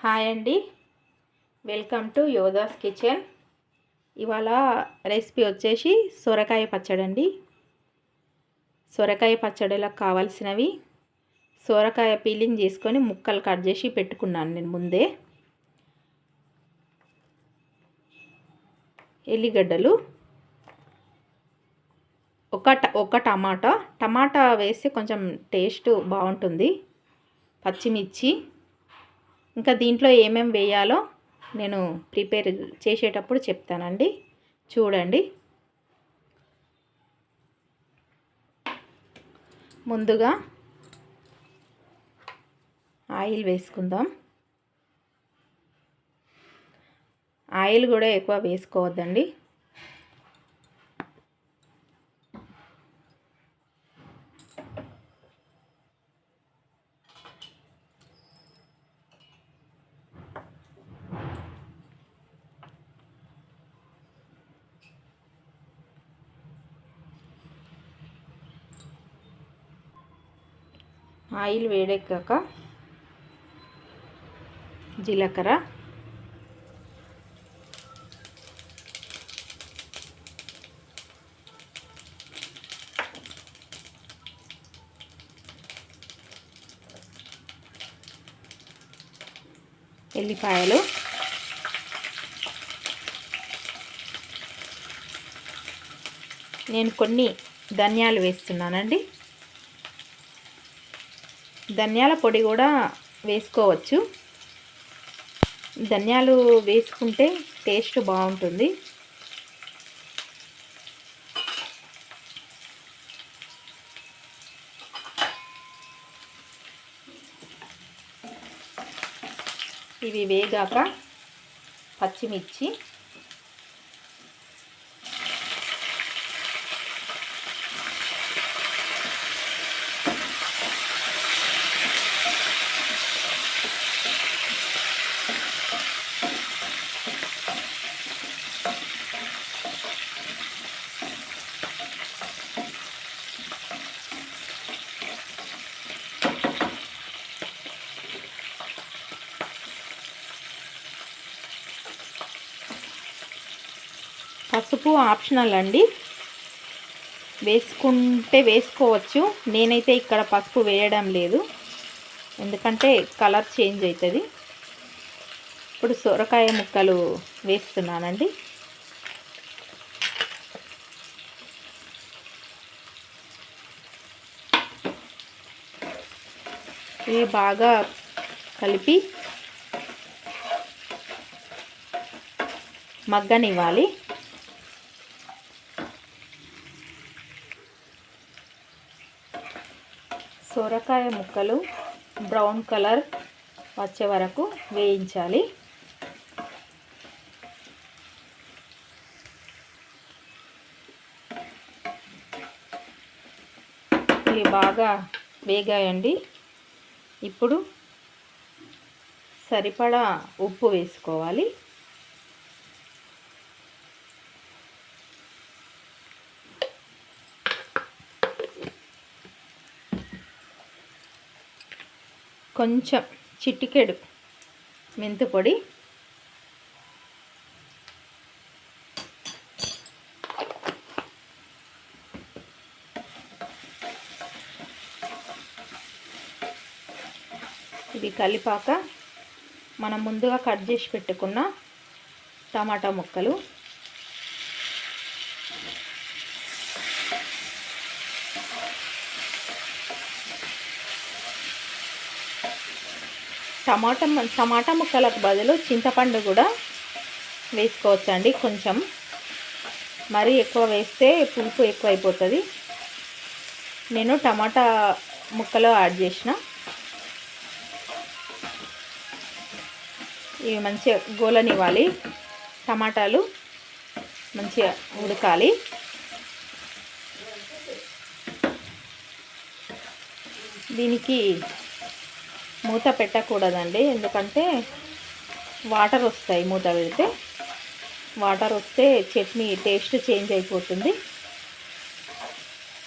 Hi అండి. Welcome to Yodha's kitchen ఇవాళ recipe వచ్చేసి సొరకాయ పచ్చడి అండి. సొరకాయ పచ్చడిలో కావాల్సినవి సొరకాయ పీలింగ్ చేసుకొని ముక్కలు కట్ చేసి పెట్టుకున్నాను నేను ముందే. ఎల్లిగడ్డలు. ఒక ఒక టమాటా. టమాటా వేస్తే కొంచెం టేస్ట్ బాగుంటుంది. పచ్చిమిర్చి. ఇంకా దీంట్లో ఏమేమి వేయాలో నేను ప్రిపేర్ చేసేటప్పుడు చెప్తానండి. చూడండి. ముందుగా ఆయిల్ వేసుకుందాం. ఆయిల్ కూడా ఎక్కువ వేసుకోవద్దండి. ఆయిల్ వేడెక్కాక జీలకర్ర. ఎల్లిపాయలు. నేను కొన్ని ధనియాలు వేస్తున్నానండి. ధనియాల పొడి కూడా వేసుకోవచ్చు. ధనియాలు వేసుకుంటే టేస్ట్ బాగుంటుంది. ఇవి వేగాక పచ్చిమిర్చి పసుపు ఆప్షనల్ అండి. వేసుకుంటే వేసుకోవచ్చు. నేనైతే ఇక్కడ పసుపు వేయడం లేదు. ఎందుకంటే కలర్ చేంజ్ అవుతుంది ఇప్పుడు సొరకాయ ముక్కలు వేస్తున్నానండి. ఇవి బాగా కలిపి మగ్గనివ్వాలి. సొరకాయ ముక్కలు బ్రౌన్ కలర్ వచ్చే వరకు వేయించాలి. ఇవి బాగా వేగాయండి. ఇప్పుడు సరిపడా ఉప్పు వేసుకోవాలి. కొంచెం చిటికెడు మెంతు పొడి. ఇది కలిపాక మనం ముందుగా కట్ చేసి పెట్టుకున్న టమాటా ముక్కలు. టమాటా టమాటా ముక్కలకు బదులు చింతపండు కూడా వేసుకోవచ్చండి కొంచెం. మరీ ఎక్కువ వేస్తే పులుపు ఎక్కువ అయిపోతుంది నేను టమాటా ముక్కలు యాడ్ చేసిన. ఇవి మంచిగా గోలనివ్వాలి. టమాటాలు మంచిగా ఉడకాలి. దీనికి మూత పెట్టకూడదండి. ఎందుకంటే వాటర్ వస్తాయి మూత పెడితే. వాటర్ వస్తే చట్నీ టేస్ట్ చేంజ్ అయిపోతుంది.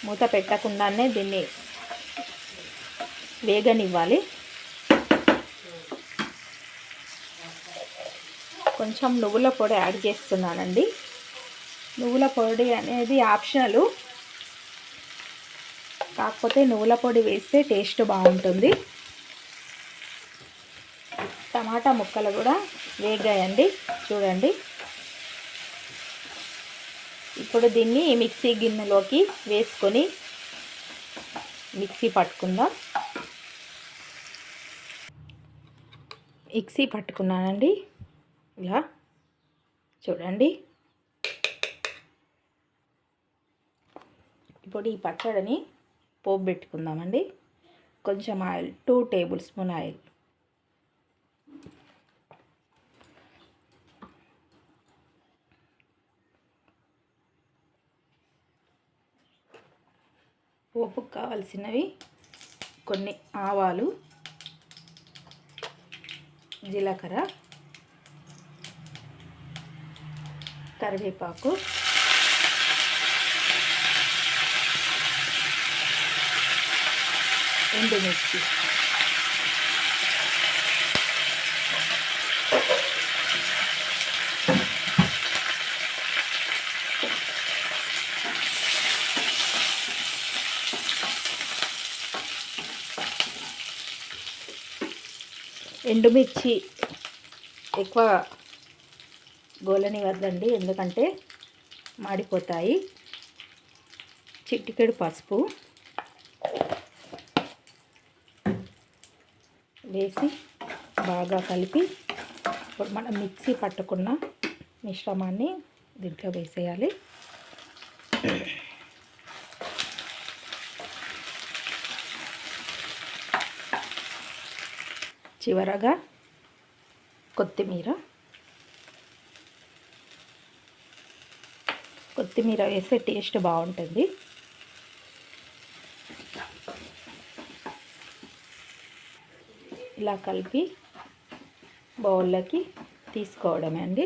మూత పెట్టకుండానే దీన్ని వేగనివ్వాలి. కొంచెం నువ్వుల పొడి యాడ్ చేస్తున్నానండి. నువ్వుల పొడి అనేది ఆప్షనల్. కాకపోతే నువ్వుల పొడి వేస్తే టేస్ట్ బాగుంటుంది. టమాటా ముక్కలు కూడా వేగాయండి. చూడండి. ఇప్పుడు దీన్ని మిక్సీ గిన్నెలోకి వేసుకొని మిక్సీ పట్టుకుందాం. మిక్సీ పట్టుకున్నానండి. ఇలా చూడండి. ఇప్పుడు ఈ పచ్చడిని పోపు పెట్టుకుందామండి. కొంచెం oil two tablespoon oil. పోపుకు కావలసినవి కొన్ని ఆవాలు జీలకర్ర కరివేపాకు ఎండుమిర్చి. ఎండుమిర్చి ఎక్కువ గోలని వద్దండి ఎందుకంటే మాడిపోతాయి. చిటికెడు పసుపు వేసి బాగా కలిపి ఇప్పుడు మనం మిక్సీ పట్టుకున్న మిశ్రమాన్ని దీంట్లో వేసేయాలి. చివరగా కొత్తిమీర. కొత్తిమీర వేస్తే టేస్ట్ బాగుంటుంది. ఇలా కలిపి బౌల్లోకి తీసుకోవడమే అండి.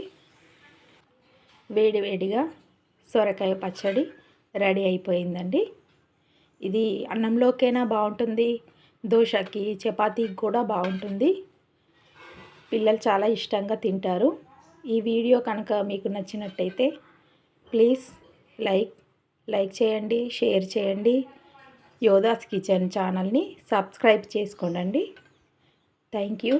వేడివేడిగా సొరకాయ పచ్చడి రెడీ అయిపోయిందండి. ఇది అన్నంలోకైనా బాగుంటుంది. దోశకి చపాతీకి కూడా బాగుంటుంది. పిల్లలు చాలా ఇష్టంగా తింటారు. ఈ వీడియో కనుక మీకు నచ్చినట్టయితే ప్లీజ్ లైక్ లైక్ చేయండి షేర్ చేయండి. యోధాస్ కిచెన్ ఛానల్ని సబ్స్క్రైబ్ చేసుకోండి థ్యాంక్ యూ.